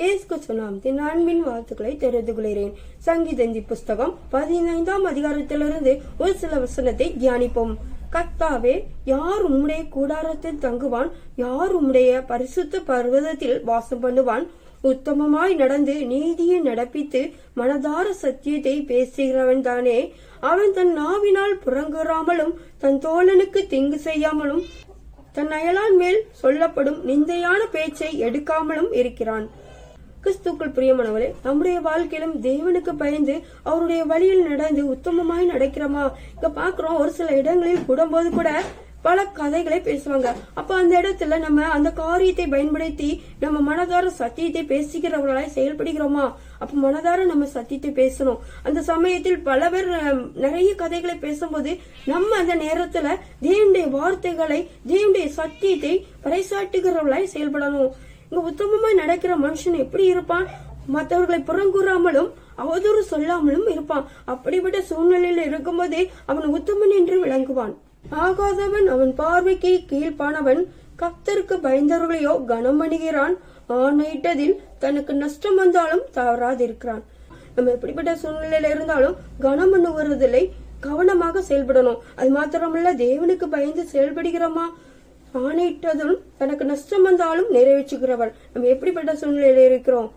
இயேசு சுனாமத்தின் அன்பின் வாழ்த்துக்களை தெரிந்து கொள்கிறேன். சங்கீதந்தி புஸ்தகம் பதினைந்தாம் அதிகாரத்திலிருந்து ஒரு சில வசனத்தை தியானிப்போம். கர்த்தாவே யார் உம்முடைய கூடாரத்தில் தங்குவான்? யார் உம்முடைய பரிசுத்த பர்வதத்தில் வாசம் பண்ணுவான்? உத்தமமாய் நடந்து நீதியை நடப்பித்து மனதார சத்தியத்தை பேசுகிறவன் தானே. அவன் தன் நாவினால் புறங்குறாமலும் தன் தோழனுக்கு திங்கு செய்யாமலும் தன் அயலான் மேல் சொல்லப்படும் நிந்தையான பேச்சை எடுக்காமலும் இருக்கிறான். கிறிஸ்துக்கள் பிரியமானவரே நம்முடைய வாழ்க்கையிலும் தேவனுக்கு பயந்து அவருடைய வழியில் நடந்து உத்தமமாய் நடக்கிறோமா? இங்க பாக்குறோம் ஒரு சில இடங்களில் கூடும்போது கூட பல கதைகளை பேசுவாங்க. அப்ப அந்த இடத்துல நம்ம அந்த காரியத்தை பயன்படுத்தி நம்ம மனதார சத்தியத்தை பேசிக்கிறவர்களாய் செயல்படுகிறோமா? அப்ப மனதார நம்ம சத்தியத்தை பேசணும். அந்த சமயத்தில் பல பேர் நிறைய கதைகளை பேசும்போது நம்ம அந்த நேரத்துல தேவனுடைய வார்த்தைகளை தேவனுடைய சத்தியத்தை பறைசாட்டுகிறவர்களாய் செயல்படணும். இங்க உத்தமமாய் நடக்கிற மனுஷன் எப்படி இருப்பான்? மற்றவர்களை புறங்கூறாமலும் அவதூறு சொல்லாமலும் இருப்பான். அப்படிப்பட்ட சூழ்நிலையில் இருக்கும்போதே அவன் உத்தமன் என்று விளங்குவான். ஆகாதவன் அவன் பார்வைக்கு கீழ்ப்பானவன். கப்தருக்கு பயந்தவர்களையோ கனம் ஆணையிட்டதில் தனக்கு நஷ்டம் வந்தாலும் தவறாதிருக்கிறான். நம்ம எப்படிப்பட்ட சூழ்நிலையில இருந்தாலும் கனம் பண்ணுவதில்லை கவனமாக செயல்படணும். அது மாத்திரமல்ல தேவனுக்கு பயந்து செயல்படுகிறோமா? ஆணையிட்டதும் தனக்கு நஷ்டம் வந்தாலும் நிறைவேற்றுகிறவள். நம்ம எப்படிப்பட்ட சூழ்நிலையில இருக்கிறோம்?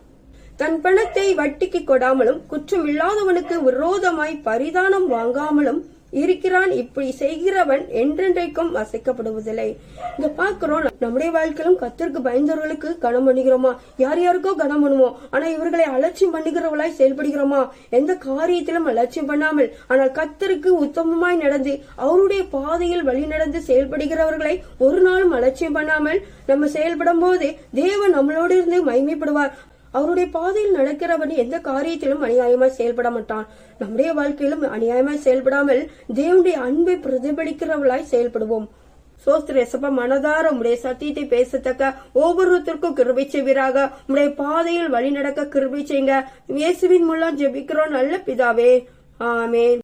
தன் பணத்தை வட்டிக்கு கொடாமலும் குற்றம் இல்லாதவனுக்கு விரோதமாய் பரிதானம் வாங்காமலும் இருக்கிறான் இப்படி செய்கிறவன் என்றென்றைக்கும் அசைக்கப்படுவதில்லை இங்க பாக்குறோம் நம்முடைய வாழ்க்கையிலும் கத்திற்கு பயந்தவர்களுக்கு கனம் பண்ணுகிறோமா? யார் யாருக்கோ கனம் பண்ணுவோம். ஆனா இவர்களை அலட்சியம் பண்ணுகிறவளாய் செயல்படுகிறோமா? எந்த காரியத்திலும் அலட்சியம் பண்ணாமல் ஆனால் கத்தருக்கு உத்தமமாய் நடந்து அவருடைய பாதையில் வழி நடந்து செயல்படுகிறவர்களை ஒரு நாளும் அலட்சியம் பண்ணாமல் நம்ம செயல்படும் போது தேவன் நம்மளோடு இருந்து மகிமைப்படுவார். அவருடைய பாதையில் நடக்கிறவன் எந்த காரியத்திலும் அநியாயமாய் செயல்பட மாட்டான் நம்முடைய வாழ்க்கையிலும் அநியாயமாய் செயல்படாமல் தேவனுடைய அன்பை பிரதிபலிக்கிறவளாய் செயல்படுவோம். சோஸ்திர எசப்பா மனதார உடைய சத்தியத்தை பேசத்தக்க ஒவ்வொருத்தருக்கும் கிருபை செய்வீராக. உடைய பாதையில் வழி நடக்க கிருபை செய்யுங்க. இயேசுவின் மூலம் ஜெபிக்கிறோம். நல்ல பிதாவே. ஆமென்.